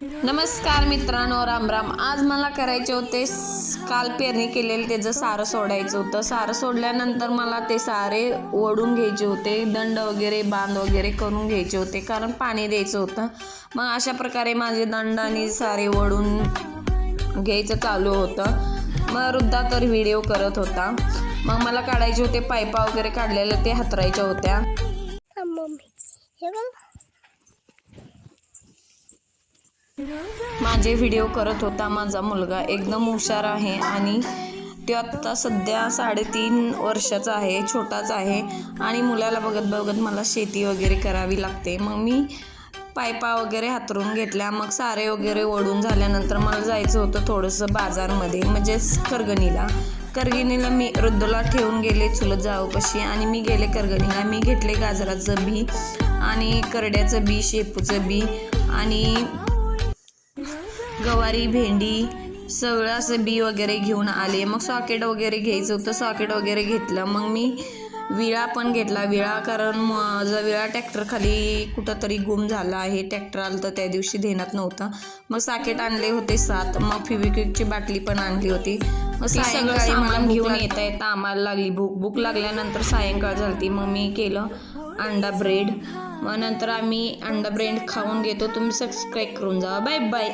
नमस्कार मित्रांनो राम राम. आज मला करायचे होते काल पेरणी केलेले त्याचं सारं सोडायचं होतं. सारं सोडल्यानंतर मला ते सारे ओढून घ्यायचे होते दंड वगैरे बांध वगैरे करून घ्यायचे होते कारण पाणी द्यायचं होतं. मग अशा प्रकारे माझे दंड आणि सारे ओढून घ्यायचं चालू होतं. मग वृद्धा तर व्हिडिओ करत होता. मग मला काढायचे होते पायपा वगैरे काढलेल्या ते हातरायच्या होत्या. माझे व्हिडिओ करत होता माझा मुलगा. एकदम हुशार आहे आणि तो आत्ता सध्या साडेतीन वर्षाचा आहे छोटाच आहे आणि मुलाला बघत बघत मला शेती वगैरे करावी लागते. मग मी पायपा वगैरे हातरून घेतल्या. मग सारे वगैरे ओढून झाल्यानंतर मला जायचं होतं थोडंसं बाजारमध्ये म्हणजेच करगणीला. करगिणीला मी वृद्धला ठेवून गेले चुलत जाऊपाशी आणि मी गेले करगणीला. मी घेतले गाजराचं बी आणि करड्याचं बी शेपूचं बी आणि गवारी भेंडी सगळं असं बी वगैरे घेऊन आले. मग सॉकेट वगैरे घ्यायचं होतं. सॉकेट वगैरे घेतलं. मग मी विळा पण घेतला. विळा कारण माझा विळा ट्रॅक्टर खाली कुठंतरी गुम झाला आहे. ट्रॅक्टर आलं तर त्या दिवशी देण्यात नव्हतं. मग सॉकेट आणले होते सात. मग फिविक्विकची बाटली पण आणली होती. मग सायंकाळी मला घेऊन येता येता आम्हाला लागली भूक. भूक लागल्यानंतर सायंकाळ झाली मग मी केलं अंडा ब्रेड मग नंतर आम्ही अंडा ब्रेड खाऊन घेतो. तुम्ही सबस्क्राईब करून जा बाय बाय